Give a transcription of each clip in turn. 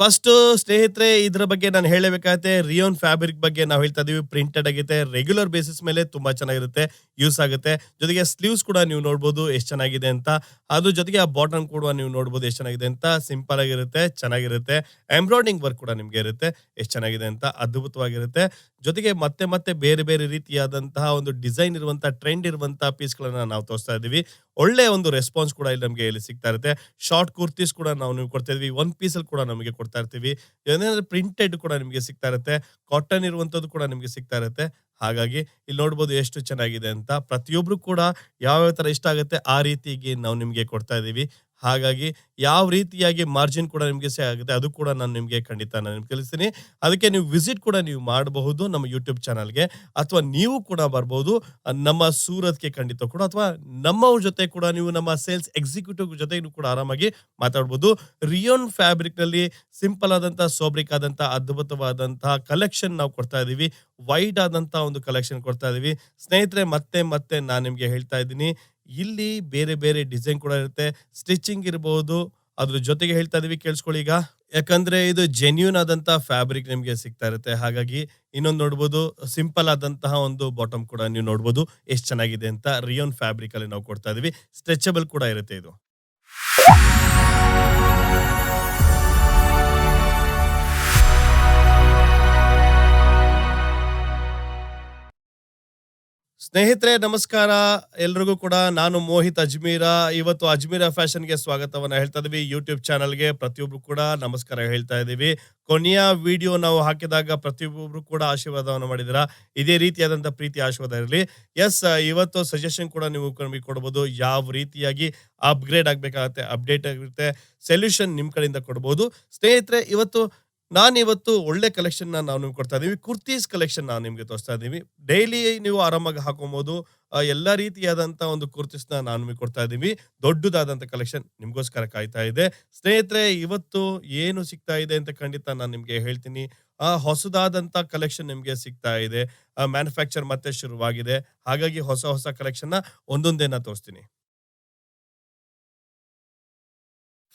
First ಸ್ನೇಹಿತರೆ, ಇದ್ರ ಬಗ್ಗೆ ನಾನು ಹೇಳಬೇಕಾಗತ್ತೆ ರಿಯೋನ್ ಫ್ಯಾಬ್ರಿಕ್ ಬಗ್ಗೆ ನಾವು ಹೇಳ್ತಾ ಇದೀವಿ. ಪ್ರಿಂಟೆಡ್ ಆಗಿದೆ ರೆಗ್ಯುಲರ್ ಬೇಸಿಸ್ ಮೇಲೆ ತುಂಬಾ ಚೆನ್ನಾಗಿರುತ್ತೆ ಯೂಸ್ ಆಗುತ್ತೆ. ಜೊತೆಗೆ ಸ್ಲೀವ್ಸ್ ಕೂಡ ನೀವು ನೋಡ್ಬೋದು ಎಷ್ಟು ಚೆನ್ನಾಗಿದೆ ಅಂತ. ಅದ್ರ ಜೊತೆಗೆ ಆ ಬಾಟಮ್ ಕೂಡ ನೀವು ನೋಡ್ಬೋದು ಎಷ್ಟು ಚೆನ್ನಾಗಿದೆ ಅಂತ. ಸಿಂಪಲ್ ಆಗಿರುತ್ತೆ, ಚೆನ್ನಾಗಿರುತ್ತೆ. ಎಂಬ್ರಾಯ್ಡಿಂಗ್ ವರ್ಕ್ ಕೂಡ ನಿಮ್ಗೆ ಇರುತ್ತೆ, ಎಷ್ಟು ಚೆನ್ನಾಗಿದೆ ಅಂತ. ಅದ್ಭುತವಾಗಿರುತ್ತೆ. ಜೊತೆಗೆ ಮತ್ತೆ ಮತ್ತೆ ಬೇರೆ ಬೇರೆ ರೀತಿಯಾದಂತಹ ಒಂದು ಡಿಸೈನ್ ಇರುವಂತಹ ಟ್ರೆಂಡ್ ಇರುವಂತಹ ಪೀಸ್ಗಳನ್ನ ನಾವು ತೋರಿಸ್ತಾ ಇದೀವಿ. ಒಳ್ಳೆ ಒಂದು ರೆಸ್ಪಾನ್ಸ್ ಕೂಡ ಇಲ್ಲಿ ನಮಗೆ ಇಲ್ಲಿ ಸಿಗ್ತಾ ಇರುತ್ತೆ. ಶಾರ್ಟ್ ಕುರ್ತೀಸ್ ಕೂಡ ನಾವು ನೀವು ಕೊಡ್ತಾ ಇದ್ವಿ. ಒನ್ ಪೀಸಲ್ಲಿ ಕೂಡ ನಮಗೆ ಕೊಡ್ತಾ ಇರ್ತೀವಿ. ಏನೇನಾದ್ರೆ ಪ್ರಿಂಟೆಡ್ ಕೂಡ ನಿಮಗೆ ಸಿಗ್ತಾ ಇರುತ್ತೆ. ಕಾಟನ್ ಇರುವಂಥದ್ದು ಕೂಡ ನಿಮಗೆ ಸಿಗ್ತಾ ಇರುತ್ತೆ. ಹಾಗಾಗಿ ಇಲ್ಲಿ ನೋಡ್ಬೋದು ಎಷ್ಟು ಚೆನ್ನಾಗಿದೆ ಅಂತ. ಪ್ರತಿಯೊಬ್ರು ಕೂಡ ಯಾವ ಥರ ಇಷ್ಟ ಆಗುತ್ತೆ ಆ ರೀತಿಗೆ ನಾವು ನಿಮಗೆ ಕೊಡ್ತಾ ಇದೀವಿ ಹಾಗಾಗಿ ಯಾವ ರೀತಿಯಾಗಿ ಮಾರ್ಜಿನ್ ಕೂಡ ನಿಮಗೆ ಸೇ ಆಗುತ್ತೆ, ಅದು ಕೂಡ ನಾನು ನಿಮಗೆ ಖಂಡಿತ ನಾನು ನಿಮ್ಗೆ ಕಲಿಸ್ತೀನಿ ಅದಕ್ಕೆ ನೀವು ವಿಸಿಟ್ ಕೂಡ ನೀವು ಮಾಡಬಹುದು ನಮ್ಮ ಯೂಟ್ಯೂಬ್ ಚಾನಲ್ಗೆ ಅಥವಾ ನೀವು ಕೂಡ ಬರ್ಬೋದು, ನಮ್ಮ ಸೂರತ್ಗೆ ಖಂಡಿತ ಕೂಡ, ಅಥವಾ ನಮ್ಮವ್ರ ಜೊತೆ ಕೂಡ ನೀವು ನಮ್ಮ ಸೇಲ್ಸ್ ಎಕ್ಸಿಕ್ಯೂಟಿವ್ ಜೊತೆ ಕೂಡ ಆರಾಮಾಗಿ ಮಾತಾಡ್ಬೋದು. ರಿಯೋನ್ ಫ್ಯಾಬ್ರಿಕ್ನಲ್ಲಿ ಸಿಂಪಲ್ ಆದಂಥ ಸೋಬ್ರಿಕ್ ಆದಂಥ ಅದ್ಭುತವಾದಂತಹ ಕಲೆಕ್ಷನ್ ನಾವು ಕೊಡ್ತಾ ಇದ್ದೀವಿ. ವೈಡ್ ಆದಂತಹ ಒಂದು ಕಲೆಕ್ಷನ್ ಕೊಡ್ತಾ ಇದ್ದೀವಿ. ಸ್ನೇಹಿತರೆ, ಮತ್ತೆ ಮತ್ತೆ ನಾನು ನಿಮಗೆ ಹೇಳ್ತಾ ಇದ್ದೀನಿ. ಇಲ್ಲಿ ಬೇರೆ ಬೇರೆ ಡಿಸೈನ್ ಕೂಡ ಇರುತ್ತೆ. ಸ್ಟಿಚಿಂಗ್ ಇರಬಹುದು ಅದ್ರ ಜೊತೆಗೆ ಹೇಳ್ತಾ ಇದೀವಿ ಕೇಳಿಸ್ಕೊಳ್ಳಿ ಈಗ. ಯಾಕಂದ್ರೆ ಇದು ಜೆನ್ಯೂನ್ ಆದಂತಹ ಫ್ಯಾಬ್ರಿಕ್ ನಿಮ್ಗೆ ಸಿಗ್ತಾ ಇರುತ್ತೆ. ಹಾಗಾಗಿ ಇನ್ನೊಂದು ನೋಡ್ಬೋದು. ಸಿಂಪಲ್ ಆದಂತಹ ಒಂದು ಬಾಟಮ್ ಕೂಡ ನೀವು ನೋಡ್ಬೋದು. ಎಷ್ಟು ಚೆನ್ನಾಗಿದೆ ಅಂತ ರಿಯೋನ್ ಫ್ಯಾಬ್ರಿಕ್ ಅಲ್ಲಿ ನಾವು ಕೊಡ್ತಾ ಇದೀವಿ. ಸ್ಟ್ರೆಚಬಲ್ ಕೂಡ ಇರುತ್ತೆ ಇದು. ಸ್ನೇಹಿತರೆ, ನಮಸ್ಕಾರ. ಎಲ್ರಿಗೂ ಕೂಡ ನಾನು ಮೋಹಿತ್ ಅಜ್ಮೀರ. ಇವತ್ತು ಅಜ್ಮೀರ ಫ್ಯಾಷನ್ಗೆ ಸ್ವಾಗತವನ್ನ ಹೇಳ್ತಾ ಇದೀವಿ. ಯೂಟ್ಯೂಬ್ ಚಾನಲ್ಗೆ ಪ್ರತಿಯೊಬ್ರು ಕೂಡ ನಮಸ್ಕಾರ ಹೇಳ್ತಾ ಇದ್ದೀವಿ ಕೊನೆಯ ವಿಡಿಯೋ ನಾವು ಹಾಕಿದಾಗ ಪ್ರತಿಯೊಬ್ಬರು ಕೂಡ ಆಶೀರ್ವಾದವನ್ನು ಮಾಡಿದ್ರ ಇದೇ ರೀತಿಯಾದಂಥ ಪ್ರೀತಿ, ಆಶೀರ್ವಾದ ಇರಲಿ. ಎಸ್ ಇವತ್ತು ಸಜೆಷನ್ ಕೂಡ ನೀವು ನಮಗೆ ಕೊಡ್ಬೋದು. ಯಾವ ರೀತಿಯಾಗಿ ಅಪ್ಗ್ರೇಡ್ ಆಗ್ಬೇಕಾಗತ್ತೆ ಅಪ್ಡೇಟ್ ಆಗಿರುತ್ತೆ ಸೊಲ್ಯೂಷನ್ ನಿಮ್ಮ ಕಡೆಯಿಂದ ಕೊಡ್ಬೋದು. ಸ್ನೇಹಿತರೆ, ಇವತ್ತು ನಾನು ಇವತ್ತು ಒಳ್ಳೆ ಕಲೆಕ್ಷನ್ ನಾವು ನಿಮ್ಗೆ ಕೊಡ್ತಾ ಇದ್ದೀವಿ ಕುರ್ತೀಸ್ ಕಲೆಕ್ಷನ್ ನಾವು ನಿಮ್ಗೆ ತೋರಿಸ್ತಾ ಇದ್ದೀವಿ ಡೈಲಿ ನೀವು ಆರಾಮಾಗಿ ಹಾಕೊಬಹುದು ಎಲ್ಲ ರೀತಿಯಾದಂತ ಒಂದು ಕುರ್ತೀಸ್ ನಾನು ನಿಮಗೆ ಕೊಡ್ತಾ ಇದ್ದೀವಿ ದೊಡ್ಡದಾದಂತ ಕಲೆಕ್ಷನ್ ನಿಮ್ಗೋಸ್ಕರ ಕಾಯ್ತಾ ಇದೆ. ಸ್ನೇಹಿತರೆ, ಇವತ್ತು ಏನು ಸಿಗ್ತಾ ಇದೆ ಅಂತ ಖಂಡಿತ ನಾನು ನಿಮಗೆ ಹೇಳ್ತೀನಿ. ಆ, ಹೊಸದಾದಂತ ಕಲೆಕ್ಷನ್ ನಿಮಗೆ ಸಿಗ್ತಾ ಇದೆ. ಮ್ಯಾನುಫ್ಯಾಕ್ಚರ್ ಮತ್ತೆ ಶುರುವಾಗಿದೆ. ಹಾಗಾಗಿ ಹೊಸ ಹೊಸ ಕಲೆಕ್ಷನ್ನ ಒಂದೊಂದೇನ ಒಂದೊಂದೇ ತೋರಿಸ್ತೀನಿ.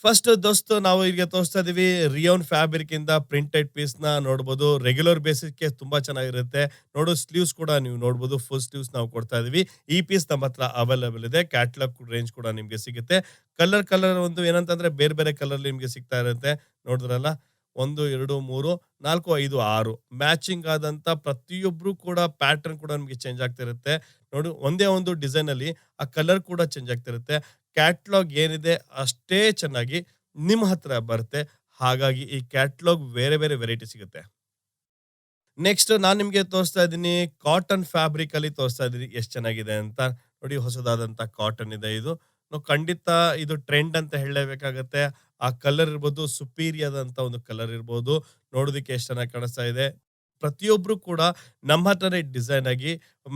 ಫಸ್ಟ್ ದೋಸ್ತ್, ನಾವು ಈಗ ತೋರಿಸ್ತಾ ಇದೀವಿ. ರಿಯೋನ್ ಫ್ಯಾಬ್ರಿಕ್ ಇಂದ ಪ್ರಿಂಟೆಡ್ ಪೀಸ್ನ ನೋಡಬಹುದು ರೆಗ್ಯುಲರ್ ಬೇಸಿಸ್ಗೆ ತುಂಬಾ ಚೆನ್ನಾಗಿರುತ್ತೆ. ನೋಡು ಸ್ಲೀವ್ಸ್ ಕೂಡ ನೀವು ನೋಡಬಹುದು ಫುಲ್ ಸ್ಲೀವ್ಸ್ ನಾವು ಕೊಡ್ತಾ ಇದೀವಿ. ಈ ಪೀಸ್ ನಮ್ಮ ಹತ್ರ ಅವೈಲೇಬಲ್ ಇದೆ. ಕ್ಯಾಟ್ಲಾಗ್ ರೇಂಜ್ ಕೂಡ ನಿಮ್ಗೆ ಸಿಗುತ್ತೆ. ಕಲರ್ ಕಲರ್ ಒಂದು ಏನಂತಂದ್ರೆ ಬೇರೆ ಬೇರೆ ಕಲರ್ ನಿಮ್ಗೆ ಸಿಗ್ತಾ ಇರುತ್ತೆ. ನೋಡಿದ್ರಲ್ಲ? ಒಂದು, ಎರಡು, ಮೂರು, ನಾಲ್ಕು, ಐದು, ಆರು. ಮ್ಯಾಚಿಂಗ್ ಆದಂತ ಪ್ರತಿಯೊಬ್ರು ಕೂಡ ಪ್ಯಾಟರ್ನ್ ಕೂಡ ನಿಮಗೆ ಚೇಂಜ್ ಆಗ್ತಿರುತ್ತೆ. ನೋಡಿ, ಒಂದೇ ಒಂದು ಡಿಸೈನ್ ಅಲ್ಲಿ ಆ ಕಲರ್ ಕೂಡ ಚೇಂಜ್ ಆಗ್ತಿರುತ್ತೆ. ಕ್ಯಾಟ್ಲಾಗ್ ಏನಿದೆ ಅಷ್ಟೇ ಚೆನ್ನಾಗಿ ನಿಮ್ಮ ಹತ್ರ ಬರುತ್ತೆ. ಹಾಗಾಗಿ ಈ ಕ್ಯಾಟ್ಲಾಗ್ ಬೇರೆ ಬೇರೆ ವೆರೈಟಿ ಸಿಗುತ್ತೆ. ನೆಕ್ಸ್ಟ್ ನಾನು ನಿಮಗೆ ತೋರಿಸ್ತಾ ಇದ್ದೀನಿ ಕಾಟನ್ ಫ್ಯಾಬ್ರಿಕ್ ಅಲ್ಲಿ ತೋರಿಸ್ತಾ ಇದ್ದೀನಿ. ಎಷ್ಟು ಚೆನ್ನಾಗಿದೆ ಅಂತ. ನೋಡಿ ಹೊಸದಾದಂಥ ಕಾಟನ್ ಇದೆ ಇದು. ಖಂಡಿತ ಇದು ಟ್ರೆಂಡ್ ಅಂತ ಹೇಳಲೇಬೇಕಾಗತ್ತೆ. ಆ ಕಲರ್ ಇರ್ಬೋದು ಸುಪೀರಿಯರ್ ಆದಂತ ಒಂದು ಕಲರ್ ಇರ್ಬೋದು. ನೋಡೋದಕ್ಕೆ ಎಷ್ಟು ಚೆನ್ನಾಗಿ ಕಾಣಿಸ್ತಾ ಇದೆ. ಪ್ರತಿಯೊಬ್ರು ಕೂಡ ನಮ್ಮ ಹತ್ರನೇ ಡಿಸೈನ್ ಆಗಿ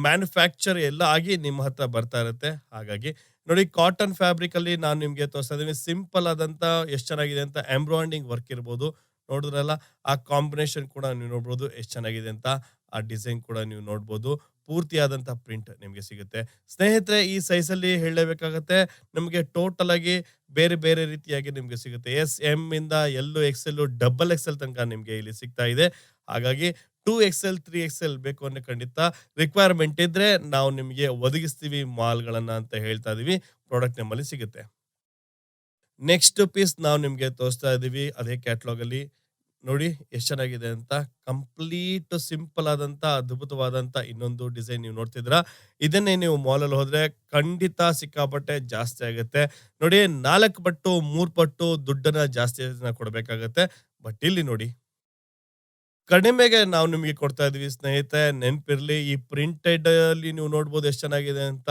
ಮ್ಯಾನುಫ್ಯಾಕ್ಚರ್ ಎಲ್ಲ ಆಗಿ ನಿಮ್ಮ ಹತ್ರ ಬರ್ತಾ ಇರುತ್ತೆ. ಹಾಗಾಗಿ ನೋಡಿ ಕಾಟನ್ ಫ್ಯಾಬ್ರಿಕ್ ಅಲ್ಲಿ ನಾನು ನಿಮ್ಗೆ ತೋರಿಸ್ತಾ ಸಿಂಪಲ್ ಆದಂತ ಎಷ್ಟು ಚೆನ್ನಾಗಿದೆ ಅಂತ ಎಂಬ್ರಾಯ್ಡಿಂಗ್ ವರ್ಕ್ ಇರ್ಬೋದು. ನೋಡಿದ್ರಲ್ಲ, ಆ ಕಾಂಬಿನೇಷನ್ ಕೂಡ ನೀವು ನೋಡ್ಬೋದು ಎಷ್ಟು ಚೆನ್ನಾಗಿದೆ ಅಂತ. ಆ ಡಿಸೈನ್ ಕೂಡ ನೀವು ನೋಡ್ಬೋದು. ಪೂರ್ತಿಯಾದಂಥ ಪ್ರಿಂಟ್ ನಿಮಗೆ ಸಿಗುತ್ತೆ. ಸ್ನೇಹಿತರೆ, ಈ ಸೈಜಲ್ಲಿ ಅಲ್ಲಿ ಹೇಳಲೇಬೇಕಾಗತ್ತೆ, ನಮಗೆ ಟೋಟಲ್ ಆಗಿ ಬೇರೆ ಬೇರೆ ರೀತಿಯಾಗಿ ನಿಮಗೆ ಸಿಗುತ್ತೆ. ಎಸ್ ಎಂ ಇಂದ ಎಲ್ಲು ಎಕ್ಸೆಲ್ ಡಬಲ್ ಎಕ್ಸೆಲ್ ತನಕ ನಿಮಗೆ ಇಲ್ಲಿ ಸಿಗ್ತಾ ಇದೆ. ಹಾಗಾಗಿ ಟೂ ಎಕ್ಸೆಲ್, ತ್ರೀ ಎಕ್ಸೆಲ್ ಬೇಕು ಅನ್ನೋ ಖಂಡಿತ ರಿಕ್ವೈರ್ಮೆಂಟ್ ಇದ್ರೆ ನಾವು ನಿಮಗೆ ಒದಗಿಸ್ತೀವಿ ಮಾಲ್ಗಳನ್ನು ಅಂತ ಹೇಳ್ತಾ ಇದೀವಿ. ಪ್ರಾಡಕ್ಟ್ ನಿಮ್ಮಲ್ಲಿ ಸಿಗುತ್ತೆ. ನೆಕ್ಸ್ಟ್ ಪೀಸ್ ನಾವು ನಿಮಗೆ ತೋರಿಸ್ತಾ ಇದೀವಿ. ಅದೇ ಕ್ಯಾಟ್ಲಾಗಲ್ಲಿ ನೋಡಿ ಎಷ್ಟು ಚೆನ್ನಾಗಿದೆ ಅಂತ. ಕಂಪ್ಲೀಟ್ ಸಿಂಪಲ್ ಆದಂತ, ಅದ್ಭುತವಾದಂತ ಇನ್ನೊಂದು ಡಿಸೈನ್ ನೀವು ನೋಡ್ತಿದ್ರ ಇದನ್ನೇ ನೀವು ಮಾಲಲ್ಲಿ ಹೋದರೆ ಖಂಡಿತ ಸಿಕ್ಕಾಪಟ್ಟೆ ಜಾಸ್ತಿ ಆಗುತ್ತೆ. ನೋಡಿ ನಾಲ್ಕು ಪಟ್ಟು, ಮೂರು ಪಟ್ಟು ದುಡ್ಡನ್ನು ಜಾಸ್ತಿ ಕೊಡಬೇಕಾಗತ್ತೆ. ಬಟ್ ಇಲ್ಲಿ ನೋಡಿ. ಕಡಿಮೆಗೆ ನಾವು ನಿಮಗೆ ಕೊಡ್ತಾ ಇದೀವಿ ಸ್ನೇಹಿತೆ ನೆನ್ಪಿರ್ಲಿ, ಈ ಪ್ರಿಂಟೆಡ್ ಅಲ್ಲಿ ನೀವು ನೋಡ್ಬೋದು ಎಷ್ಟು ಚೆನ್ನಾಗಿದೆ ಅಂತ.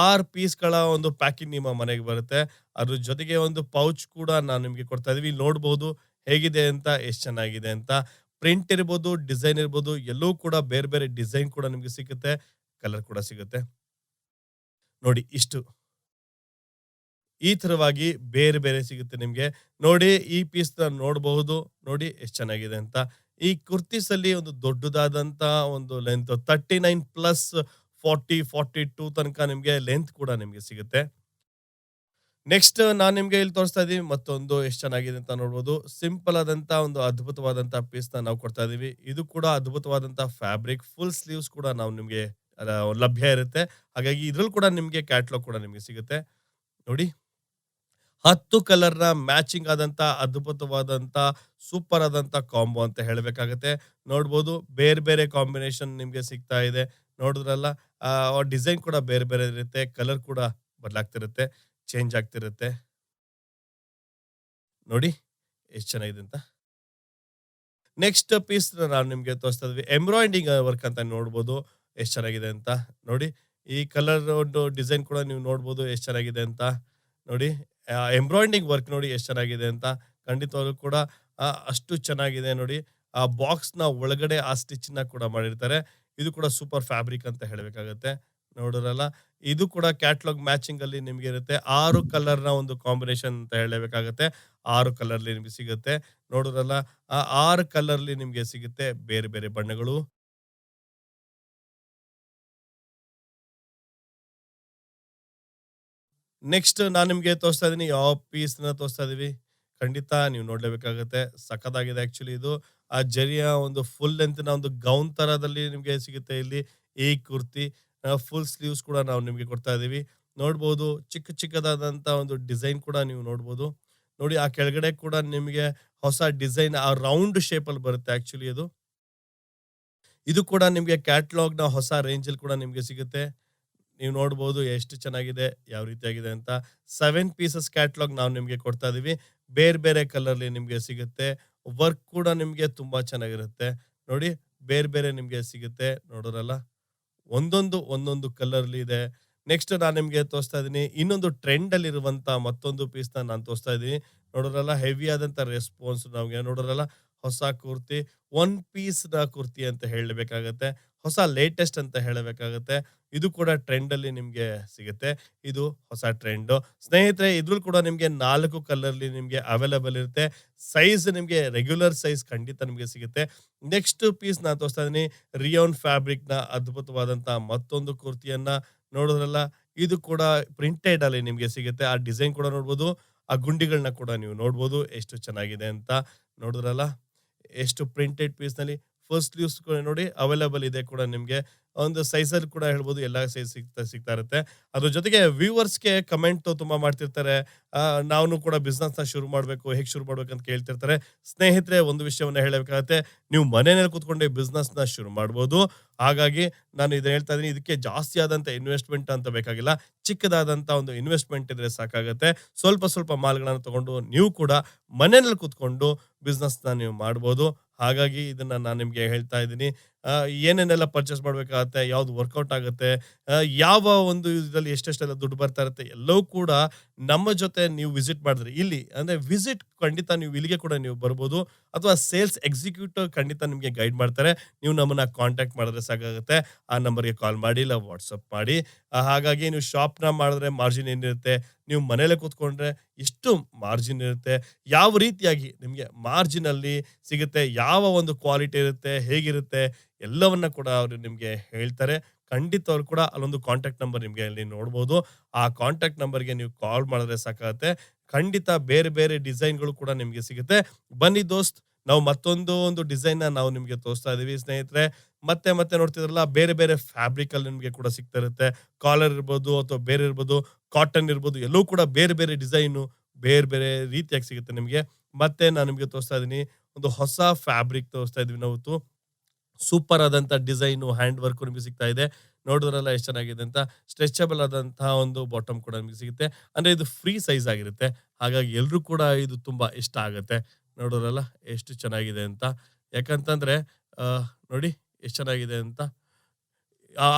ಆರು ಪೀಸ್ಗಳ ಒಂದು ಪ್ಯಾಕಿಂಗ್ ನಿಮ್ಮ ಮನೆಗೆ ಬರುತ್ತೆ. ಅದ್ರ ಜೊತೆಗೆ ಒಂದು ಪೌಚ್ ಕೂಡ ನಾವು ನಿಮಗೆ ಕೊಡ್ತಾ ಇದೀವಿ. ನೋಡ್ಬೋದು ಹೇಗಿದೆ ಅಂತ, ಎಷ್ಟು ಚೆನ್ನಾಗಿದೆ ಅಂತ. ಪ್ರಿಂಟ್ ಇರ್ಬೋದು ಡಿಸೈನ್ ಇರ್ಬೋದು, ಎಲ್ಲೂ ಕೂಡ ಬೇರೆ ಬೇರೆ ಡಿಸೈನ್ ಕೂಡ ನಿಮಗೆ ಸಿಗುತ್ತೆ. ಕಲರ್ ಕೂಡ ಸಿಗುತ್ತೆ. ನೋಡಿ, ಇಷ್ಟು. ಈ ಥರವಾಗಿ ಬೇರೆ ಬೇರೆ ಸಿಗುತ್ತೆ ನಿಮಗೆ. ನೋಡಿ, ಈ ಪೀಸ್ ನೋಡಬಹುದು ನೋಡಿ, ಎಷ್ಟು ಚೆನ್ನಾಗಿದೆ ಅಂತ. ಈ ಕುರ್ತೀಸ್ ಅಲ್ಲಿ ಒಂದು ದೊಡ್ಡದಾದಂತ ಒಂದು length thirty nine plus forty forty two ತನಕ ನಿಮಗೆ ಲೆಂತ್ ಕೂಡ ನಿಮಗೆ ಸಿಗುತ್ತೆ. ನೆಕ್ಸ್ಟ್ ನಾನು ನಿಮಗೆ ಇಲ್ಲಿ ತೋರಿಸ್ತಾ ಇದ್ದೀವಿ ಮತ್ತೊಂದು ಎಷ್ಟು ಚೆನ್ನಾಗಿದೆ ಅಂತ ನೋಡ್ಬೋದು. ಸಿಂಪಲ್ ಆದಂತ ಒಂದು ಅದ್ಭುತವಾದಂತ ಪೀಸ್ ನಾವು ಕೊಡ್ತಾ ಇದೀವಿ ಇದು ಕೂಡ ಅದ್ಭುತವಾದಂತ ಫ್ಯಾಬ್ರಿಕ್ ಫುಲ್ ಸ್ಲೀವ್ಸ್ ಕೂಡ ನಾವು ನಿಮಗೆ ಲಭ್ಯ ಇರುತ್ತೆ. ಹಾಗಾಗಿ ಇದ್ರಲ್ಲಿ ಕೂಡ ನಿಮಗೆ ಕ್ಯಾಟ್ಲಾಗ್ ಕೂಡ ನಿಮಗೆ ಸಿಗುತ್ತೆ. ನೋಡಿ. ಹತ್ತು ಕಲರ್ನ ಮ್ಯಾಚಿಂಗ್ ಆದಂತ, ಅದ್ಭುತವಾದಂತ, ಸೂಪರ್ ಆದಂತ ಕಾಂಬೋ ಅಂತ ಹೇಳಬೇಕಾಗತ್ತೆ. ನೋಡ್ಬೋದು, ಬೇರೆ ಬೇರೆ ಕಾಂಬಿನೇಷನ್ ನಿಮಗೆ ಸಿಗ್ತಾ ಇದೆ. ನೋಡಿದ್ರಲ್ಲ ಡಿಸೈನ್ ಕೂಡ ಬೇರೆ ಬೇರೆ ಇರುತ್ತೆ, ಕಲರ್ ಕೂಡ ಬದಲಾಗ್ತಿರುತ್ತೆ, ಚೇಂಜ್ ಆಗ್ತಿರುತ್ತೆ. ನೋಡಿ, ಎಷ್ಟು ಚೆನ್ನಾಗಿದೆ ಅಂತ. ನೆಕ್ಸ್ಟ್ ಪೀಸ್ ನಾವು ನಿಮಗೆ ತೋರಿಸ್ತಾ ಇದ್ವಿ. ಎಂಬ್ರಾಯ್ಡಿಂಗ್ ವರ್ಕ್ ಅಂತ ನೋಡ್ಬೋದು, ಎಷ್ಟು ಚೆನ್ನಾಗಿದೆ ಅಂತ. ನೋಡಿ, ಈ ಕಲರ್ ಒಂದು ಡಿಸೈನ್ ಕೂಡ ನೀವು ನೋಡ್ಬೋದು, ಎಷ್ಟು ಚೆನ್ನಾಗಿದೆ ಅಂತ. ನೋಡಿ ಎಂಬ್ರಾಯ್ಡಿಂಗ್ ವರ್ಕ್ ನೋಡಿ ಎಷ್ಟು ಚೆನ್ನಾಗಿದೆ ಅಂತ ಖಂಡಿತವಾಗ್ಲೂ ಕೂಡ ಅಷ್ಟು ಚೆನ್ನಾಗಿದೆ ನೋಡಿ. ಆ ಬಾಕ್ಸ್ನ ಒಳಗಡೆ ಆ ಸ್ಟಿಚ್ನ ಕೂಡ ಮಾಡಿರ್ತಾರೆ. ಇದು ಕೂಡ ಸೂಪರ್ ಫ್ಯಾಬ್ರಿಕ್ ಅಂತ ಹೇಳಬೇಕಾಗತ್ತೆ. ನೋಡಿರಲ್ಲ ಇದು ಕೂಡ ಕ್ಯಾಟ್ಲಾಗ್ ಮ್ಯಾಚಿಂಗ್ ಅಲ್ಲಿ ನಿಮ್ಗೆ ಇರುತ್ತೆ. ಆರು ಕಲರ್ನ ಒಂದು ಕಾಂಬಿನೇಷನ್ ಅಂತ ಹೇಳಬೇಕಾಗತ್ತೆ ಆರು ಕಲರ್ ನಿಮ್ಗೆ ಸಿಗುತ್ತೆ. ನೋಡಿರಲ್ಲ ಆ, ಆರು ಕಲರ್ ನಿಮ್ಗೆ ಸಿಗುತ್ತೆ ಬೇರೆ ಬೇರೆ ಬಣ್ಣಗಳು. ನೆಕ್ಸ್ಟ್ ನಾನು ನಿಮಗೆ ತೋರಿಸ್ತಾ ಇದೀನಿ ಯಾವ ಪೀಸ್ನ ತೋರಿಸ್ತಾ ಇದೀವಿ ಖಂಡಿತ ನೀವು ನೋಡ್ಲೇಬೇಕಾಗತ್ತೆ. ಸಖತ್ತಾಗಿದೆ ಆ್ಯಕ್ಚುಲಿ ಇದು. ಆ ಜರಿಯ ಒಂದು ಫುಲ್ ಲೆಂತ್ನ ಒಂದು ಗೌನ್ ತರದಲ್ಲಿ ನಿಮಗೆ ಸಿಗುತ್ತೆ ಇಲ್ಲಿ. ಈ ಕುರ್ತಿ ಫುಲ್ ಸ್ಲೀವ್ಸ್ ಕೂಡ ನಾವು ನಿಮಗೆ ಕೊಡ್ತಾ ಇದೀವಿ ನೋಡ್ಬೋದು, ಚಿಕ್ಕ ಚಿಕ್ಕದಾದಂತ ಒಂದು ಡಿಸೈನ್ ಕೂಡ ನೀವು ನೋಡ್ಬೋದು. ನೋಡಿ, ಆ ಕೆಳಗಡೆ ಕೂಡ ನಿಮಗೆ ಹೊಸ ಡಿಸೈನ್ ಆ ರೌಂಡ್ ಶೇಪಲ್ಲಿ ಬರುತ್ತೆ ಆ್ಯಕ್ಚುಲಿ ಅದು ಇದು ಕೂಡ ನಿಮಗೆ ಕ್ಯಾಟ್ಲಾಗ್ನ ಹೊಸ ರೇಂಜ್ ಅಲ್ಲಿ ಕೂಡ ನಿಮಗೆ ಸಿಗುತ್ತೆ. ನೀವು ನೋಡ್ಬೋದು ಎಷ್ಟು ಚೆನ್ನಾಗಿದೆ, ಯಾವ ರೀತಿಯಾಗಿದೆ ಅಂತ. ಸೆವೆನ್ ಪೀಸಸ್ ಕ್ಯಾಟ್ಲಾಗ್ ನಾವು ನಿಮಗೆ ಕೊಡ್ತಾ ಇದೀವಿ. ಬೇರೆ ಬೇರೆ ಕಲರ್ಲಿ ನಿಮಗೆ ಸಿಗುತ್ತೆ. ವರ್ಕ್ ಕೂಡ ನಿಮಗೆ ತುಂಬ ಚೆನ್ನಾಗಿರುತ್ತೆ. ನೋಡಿ, ಬೇರೆ ಬೇರೆ ನಿಮಗೆ ಸಿಗುತ್ತೆ. ನೋಡೋರಲ್ಲ, ಒಂದೊಂದು ಒಂದೊಂದು ಕಲರ್ಲಿ ಇದೆ. ನೆಕ್ಸ್ಟ್ ನಾನು ನಿಮಗೆ ತೋರಿಸ್ತಾ ಇದ್ದೀನಿ ಇನ್ನೊಂದು ಟ್ರೆಂಡಲ್ಲಿರುವಂಥ ಮತ್ತೊಂದು ಪೀಸ್ನ ನಾನು ತೋರಿಸ್ತಾ ಇದ್ದೀನಿ ನೋಡೋರಲ್ಲ ಹೆವಿ ಆದಂಥ ರೆಸ್ಪಾನ್ಸ್ ನಮಗೆ ನೋಡೋರಲ್ಲ, ಹೊಸ ಕುರ್ತಿ ಒನ್ ಪೀಸ್ನ ಕುರ್ತಿ ಅಂತ ಹೇಳಬೇಕಾಗತ್ತೆ. ಹೊಸ ಲೇಟೆಸ್ಟ್ ಅಂತ ಹೇಳಬೇಕಾಗುತ್ತೆ. ಇದು ಕೂಡ ಟ್ರೆಂಡ್ ಅಲ್ಲಿ ನಿಮ್ಗೆ ಸಿಗುತ್ತೆ. ಇದು ಹೊಸ ಟ್ರೆಂಡ್ ಸ್ನೇಹಿತರೆ, ಇದ್ರಲ್ಲಿ ಕೂಡ ನಿಮ್ಗೆ ನಾಲ್ಕು ಕಲರ್ಲಿ ನಿಮ್ಗೆ ಅವೈಲೇಬಲ್ ಇರುತ್ತೆ. ಸೈಜ್ ನಿಮ್ಗೆ ರೆಗ್ಯುಲರ್ ಸೈಜ್ ಖಂಡಿತ ನಿಮ್ಗೆ ಸಿಗುತ್ತೆ. ನೆಕ್ಸ್ಟ್ ಪೀಸ್ ನಾ ತೋರಿಸ್ತಾ ಇದೀನಿ ರಿಯೋನ್ನ ಅದ್ಭುತವಾದಂತ ಮತ್ತೊಂದು ಕುರ್ತಿಯನ್ನ ನೋಡಿದ್ರಲ್ಲ, ಇದು ಕೂಡ ಪ್ರಿಂಟೆಡ್ ಅಲ್ಲಿ ನಿಮ್ಗೆ ಸಿಗುತ್ತೆ. ಆ ಡಿಸೈನ್ ಕೂಡ ನೋಡ್ಬೋದು. ಆ ಗುಂಡಿಗಳನ್ನ ಕೂಡ ನೀವು ನೋಡ್ಬೋದು. ಎಷ್ಟು ಚೆನ್ನಾಗಿದೆ ಅಂತ ನೋಡಿದ್ರಲ್ಲ, ಎಷ್ಟು ಪ್ರಿಂಟೆಡ್ ಪೀಸ್ನಲ್ಲಿ. ಫಸ್ಟ್ ಯೂಸ್ ನೋಡಿ ಅವೈಲೇಬಲ್ ಇದೆ ಕೂಡ ನಿಮಗೆ. ಒಂದು ಸೈಜಲ್ಲಿ ಕೂಡ ಹೇಳ್ಬೋದು, ಎಲ್ಲ ಸೈಜ್ ಸಿಗ್ತಾ ಸಿಗ್ತಾ ಇರುತ್ತೆ. ಅದ್ರ ಜೊತೆಗೆ ವ್ಯೂವರ್ಸ್ಗೆ ಕಮೆಂಟ್ ತುಂಬಾ ಮಾಡ್ತಿರ್ತಾರೆ. ನಾವು ಕೂಡ ಬಿಸ್ನೆಸ್ನ ಶುರು ಮಾಡಬೇಕು, ಹೇಗೆ ಶುರು ಮಾಡಬೇಕು ಅಂತ ಕೇಳ್ತಿರ್ತಾರೆ. ಸ್ನೇಹಿತರೆ, ಒಂದು ವಿಷಯವನ್ನು ಹೇಳಬೇಕಾಗತ್ತೆ. ನೀವು ಮನೆಯಲ್ಲಿ ಕೂತ್ಕೊಂಡು ಬಿಸ್ನೆಸ್ನ ಶುರು ಮಾಡ್ಬೋದು. ಹಾಗಾಗಿ ನಾನು ಇದನ್ನ ಹೇಳ್ತಾ ಇದೀನಿ ಇದಕ್ಕೆ ಜಾಸ್ತಿ ಆದಂತ ಇನ್ವೆಸ್ಟ್ಮೆಂಟ್ ಅಂತ ಬೇಕಾಗಿಲ್ಲ. ಚಿಕ್ಕದಾದಂತ ಒಂದು ಇನ್ವೆಸ್ಟ್ಮೆಂಟ್ ಇದ್ರೆ ಸಾಕಾಗುತ್ತೆ. ಸ್ವಲ್ಪ ಸ್ವಲ್ಪ ಮಾಲ್ಗಳನ್ನು ತಗೊಂಡು ನೀವು ಕೂಡ ಮನೆಯಲ್ಲಿ ಕೂತ್ಕೊಂಡು ಬಿಸ್ನೆಸ್ನ ನೀವು ಮಾಡ್ಬೋದು. ಹಾಗಾಗಿ ಇದನ್ನ ನಾನು ನಿಮ್ಗೆ ಹೇಳ್ತಾ ಇದ್ದೀನಿ. ಏನೇನೆಲ್ಲ ಪರ್ಚೇಸ್ ಮಾಡ್ಬೇಕಾಗತ್ತೆ, ಯಾವ್ದು ವರ್ಕೌಟ್ ಆಗುತ್ತೆ ಯಾವ ಒಂದು ಇದರಲ್ಲಿ ಎಷ್ಟೆಷ್ಟೆಲ್ಲ ದುಡ್ಡು ಬರ್ತಾ ಇರುತ್ತೆ, ಎಲ್ಲವೂ ಕೂಡ ನಮ್ಮ ಜೊತೆ ನೀವು ವಿಸಿಟ್ ಮಾಡಿದ್ರೆ, ಇಲ್ಲಿ ಅಂದ್ರೆ ವಿಸಿಟ್ ಖಂಡಿತ ನೀವು ಇಲ್ಲಿಗೆ ಕೂಡ ನೀವು ಬರ್ಬೋದು, ಅಥವಾ ಸೇಲ್ಸ್ ಎಕ್ಸಿಕ್ಯೂಟಿವ್ ಖಂಡಿತ ನಿಮಗೆ ಗೈಡ್ ಮಾಡ್ತಾರೆ, ನೀವು ನಮ್ಮನ್ನ ಕಾಂಟ್ಯಾಕ್ಟ್ ಮಾಡಿದ್ರೆ ಸಾಕಾಗುತ್ತೆ, ಆ ನಂಬರ್ಗೆ ಕಾಲ್ ಮಾಡಿ, ಇಲ್ಲ ವಾಟ್ಸಪ್ ಮಾಡಿ ಹಾಗಾಗಿ ನೀವು ಶಾಪ್ನ ಮಾಡಿದ್ರೆ ಮಾರ್ಜಿನ್ ಏನಿರುತ್ತೆ, ನೀವು ಮನೇಲೆ ಕೂತ್ಕೊಂಡ್ರೆ ಎಷ್ಟು ಮಾರ್ಜಿನ್ ಇರುತ್ತೆ, ಯಾವ ರೀತಿಯಾಗಿ ನಿಮಗೆ ಮಾರ್ಜಿನ್ ಅಲ್ಲಿ ಸಿಗುತ್ತೆ, ಯಾವ ಒಂದು ಕ್ವಾಲಿಟಿ ಇರುತ್ತೆ, ಹೇಗಿರುತ್ತೆ ಎಲ್ಲವನ್ನ ಕೂಡ ಅವರು ನಿಮಗೆ ಹೇಳ್ತಾರೆ. ಖಂಡಿತ ಅವ್ರು ಕೂಡ ಅಲ್ಲೊಂದು ಕಾಂಟ್ಯಾಕ್ಟ್ ನಂಬರ್ ನಿಮಗೆ ಅಲ್ಲಿ ನೋಡ್ಬೋದು. ಆ ಕಾಂಟ್ಯಾಕ್ಟ್ ನಂಬರ್ಗೆ ನೀವು ಕಾಲ್ ಮಾಡಿದ್ರೆ ಸಾಕಾಗುತ್ತೆ. ಖಂಡಿತ ಬೇರೆ ಬೇರೆ ಡಿಸೈನ್ಗಳು ಕೂಡ ನಿಮಗೆ ಸಿಗುತ್ತೆ. ಬನ್ನಿ ದೋಸ್ತ್, ನಾವು ಮತ್ತೊಂದು ಒಂದು ಡಿಸೈನ್ ನಾವು ನಿಮಗೆ ತೋರಿಸ್ತಾ ಇದೀವಿ ಸ್ನೇಹಿತರೆ. ಮತ್ತೆ ಮತ್ತೆ ನೋಡ್ತಿದ್ರಲ್ಲ, ಬೇರೆ ಬೇರೆ ಫ್ಯಾಬ್ರಿಕ್ ಅಲ್ಲಿ ನಿಮಗೆ ಕೂಡ ಸಿಗ್ತಾ ಇರುತ್ತೆ. ಕಾಲರ್ ಇರ್ಬೋದು ಅಥವಾ ಬೇರೆ ಇರ್ಬೋದು ಕಾಟನ್ ಇರ್ಬೋದು ಎಲ್ಲೂ ಕೂಡ ಬೇರೆ ಬೇರೆ ಡಿಸೈನು ಬೇರೆ ಬೇರೆ ರೀತಿಯಾಗಿ ಸಿಗುತ್ತೆ ನಿಮಗೆ. ಮತ್ತೆ ನಾನು ನಿಮಗೆ ತೋರಿಸ್ತಾ ಇದೀನಿ, ಒಂದು ಹೊಸ ಫ್ಯಾಬ್ರಿಕ್ ತೋರಿಸ್ತಾ ಇದೀವಿ ನಾವು ಸೂಪರ್ ಆದಂತ ಡಿಸೈನು ಹ್ಯಾಂಡ್ ವರ್ಕ್ ನಿಮಗೆ ಸಿಗ್ತಾ ಇದೆ. ನೋಡಿದ್ರಲ್ಲ ಎಷ್ಟು ಚೆನ್ನಾಗಿದೆ ಅಂತ. ಸ್ಟ್ರೆಚಬಲ್ ಆದಂತಹ ಒಂದು ಬಾಟಮ್ ಕೂಡ ನಿಮಗೆ ಸಿಗುತ್ತೆ. ಅಂದ್ರೆ ಇದು ಫ್ರೀ ಸೈಜ್ ಆಗಿರುತ್ತೆ. ಹಾಗಾಗಿ ಎಲ್ಲರೂ ಕೂಡ ಇದು ತುಂಬಾ ಇಷ್ಟ ಆಗುತ್ತೆ. ನೋಡೋರೆಲ್ಲ ಎಷ್ಟು ಚೆನ್ನಾಗಿದೆ ಅಂತ. ಯಾಕಂತಂದ್ರೆ ನೋಡಿ ಎಷ್ಟು ಚೆನ್ನಾಗಿದೆ ಅಂತ.